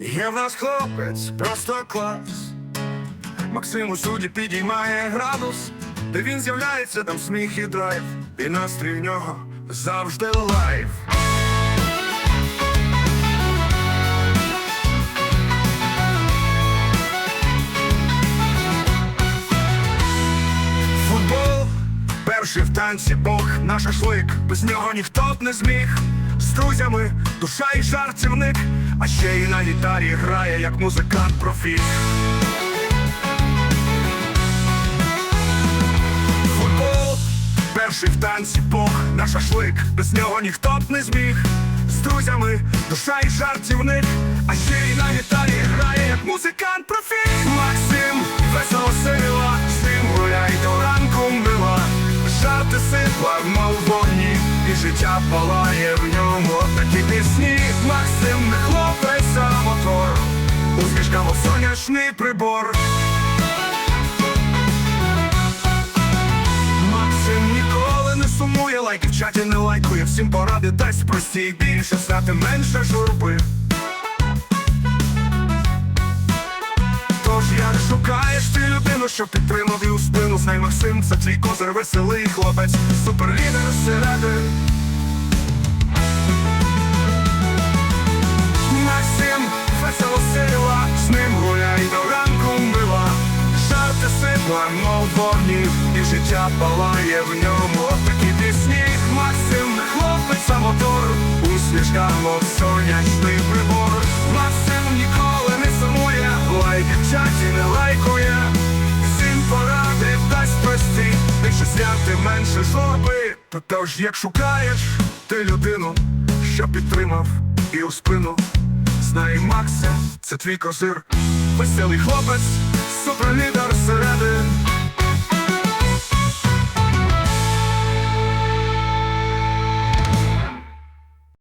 Є в нас хлопець, просто клас. Максим у суді підіймає градус, де він з'являється, там сміх і драйв, і настрій в нього завжди лайв. Футбол, перший в танці Бог, наш шашлик, без нього ніхто б не зміг. З друзями душа і жартівник, а ще й на гітарі грає, як музикант профік. Футбол, перший в танці Бог, на шашлик, без нього ніхто б не зміг. З друзями душа і жартівник, а ще й на гітарі життя палає в ньому такі пісні. Максим не хлопець, а мотор, усмішка мов сонячний прибор. Максим ніколи не сумує, лайки в чаті не лайкує, всім поради дасть прості більше знати менше журби. Що підтримав і у спину Знай Максим, це твій козир, веселий хлопець, суперлідер середи. Максим, весело сила, з ним гуляй до ранку мила. Жарти сипла, мов вогні, і життя палає в ньому такі пісні. Максим хлопець, а мотор, усмішка, мов сонячний прибор. Максим ніколи не сумує, лайк в чаті не лайкує. Зняти менше. То тож, як шукаєш ти людину, що підтримав і у спину. Знай Макса, це твій козир, веселий хлопець, суперлідер.